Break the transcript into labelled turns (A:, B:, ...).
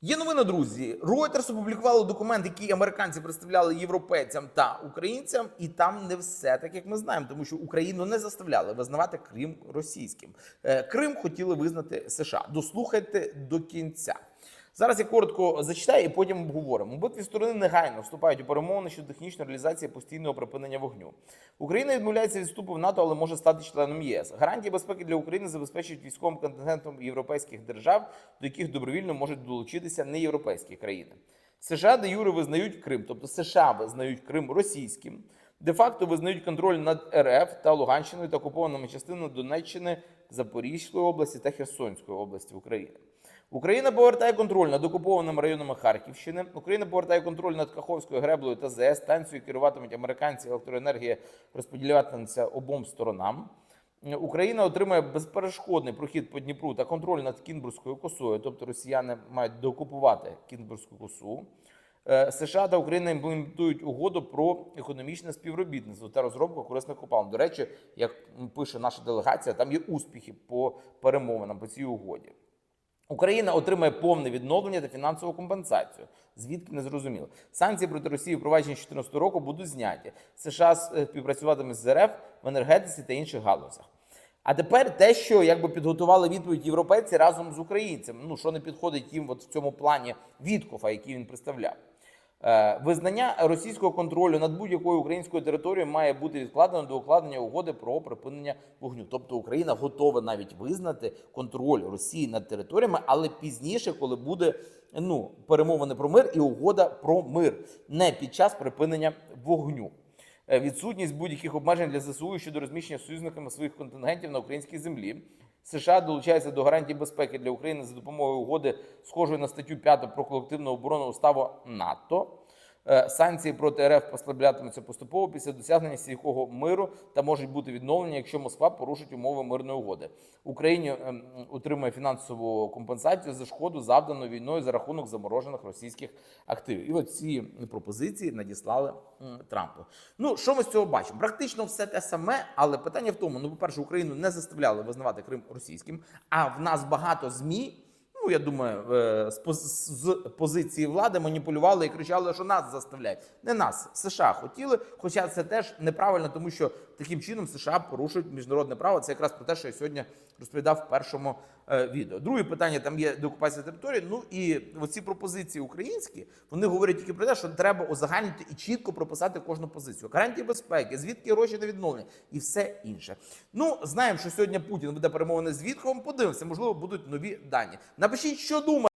A: Є новина, друзі. Reuters опублікували документ, який американці представляли європейцям та українцям, і там не все так, як ми знаємо, тому що Україну не заставляли визнавати Крим російським. Е, Крим хотіли визнати США. Дослухайте до кінця. Зараз я коротко зачитаю і потім обговоримо. Обидві сторони негайно вступають у перемовини щодо технічної реалізації постійного припинення вогню. Україна відмовляється від вступу в НАТО, але може стати членом ЄС. Гарантії безпеки для України забезпечують військовим контингентом європейських держав, до яких добровільно можуть долучитися неєвропейські країни. США де юре визнають Крим, тобто США визнають Крим російським, де-факто визнають контроль над РФ та Луганщиною та окупованими частинами Донеччини, Запорізької області та Херсонської області України. Україна повертає контроль над окупованими районами Харківщини. Україна повертає контроль над Каховською греблею та ЗС. Станцію керуватимуть американці. Електроенергія розподілятиметься обом сторонам. Україна отримає безперешкодний прохід по Дніпру та контроль над Кінбурзькою косою, тобто росіяни мають докупувати Кінбурзьку косу. Е, США та Україна імплементують угоду про економічне співробітництво та розробку корисних копалин. До речі, як пише наша делегація, там є успіхи по перемовинам по цій угоді. Україна отримає повне відновлення та фінансову компенсацію. Звідки не зрозуміло. Санкції проти Росії, впроваджені з 2014 року, будуть зняті. США е, співпрацюватиме з РФ в енергетиці та інших галузях. А тепер те, що якби підготували відповідь європейці разом з українцями. Ну що не підходить їм от в цьому плані Віткофа, який він представляв. Е, Визнання російського контролю над будь-якою українською територією має бути відкладено до укладення угоди про припинення вогню. Тобто Україна готова навіть визнати контроль Росії над територіями, але пізніше, коли буде ну перемовини про мир і угода про мир, не під час припинення вогню. Е, Відсутність будь-яких обмежень для ЗСУ щодо розміщення союзниками своїх контингентів на українській землі. США долучається до гарантій безпеки для України за допомогою угоди, схожої на статтю 5 про колективну оборону уставу НАТО. Е, Санкції проти РФ послаблятимуться поступово після досягнення стійкого миру та можуть бути відновлені, якщо Москва порушить умови мирної угоди. Україні ем, отримає фінансову компенсацію за шкоду, завдану війною за рахунок заморожених російських активів. І от ці пропозиції надіслали Трампу. Ну що ми з цього бачимо? Практично все те саме, але питання в тому: ну, по-перше, Україну не заставляли визнавати Крим російським, а в нас багато змі. Я думаю, е, з, позиції влади маніпулювали і кричали, що нас заставляють. Не нас, США хотіли. Хоча це теж неправильно, тому що таким чином США порушують міжнародне право. Це якраз про те, що я сьогодні розповідав в першому е, відео. Друге питання там є деокупація території. Ну і оці пропозиції українські вони говорять тільки про те, що треба узагальнити і чітко прописати кожну позицію. Гарантії безпеки, звідки гроші на відновлення і все інше. Ну знаємо, що сьогодні Путін веде перемовини з Вітховим. Подивимося, можливо, будуть нові дані. Напишіть, що думаєте.